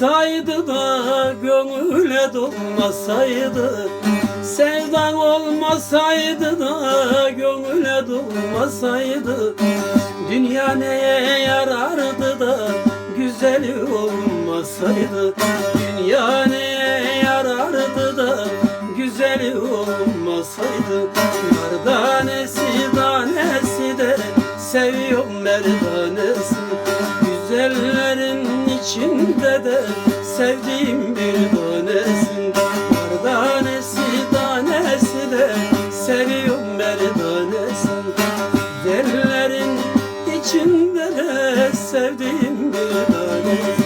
olmasaydı da gönüle dolmasaydı Sevdan olmasaydı da gönüle dolmasaydı Dünya neye yarardı da güzeli olmasaydı Dünya neye yarardı da güzeli olmasaydı Merdanesi danesi de seviyorum merdanesi Güzellerin içinde de sevdiğim bir tanesin. Merdanesi danesi de seviyorum merdanesi Güzellerin içinde de sevdiğim bir tanesin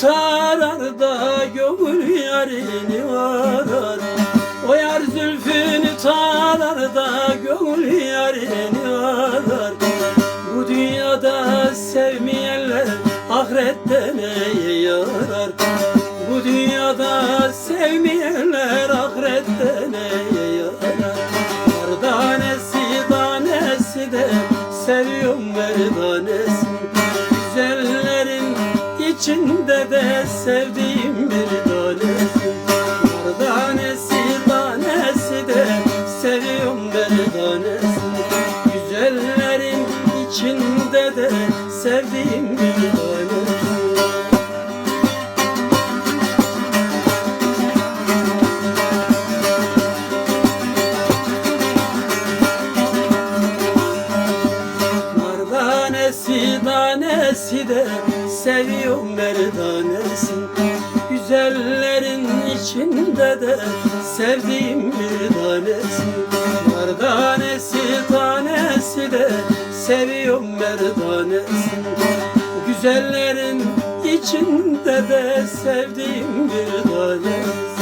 tarar da gönül yarini arar O yar zülfünü tarar da gönül yarini arar Bu dünyada sevmeyenler ahirette neye yarar? Bu dünyada sevmeyenler ahirette içinde de sevdiğim bir tanesi Merdanesi danesi de seviyorum merdanesi Güzellerin içinde danesi de seviyorum merdanesi Güzellerin içinde de sevdiğim bir tanesi Merdanesi tanesi de seviyorum merdanesi Güzellerin içinde de sevdiğim bir tanesi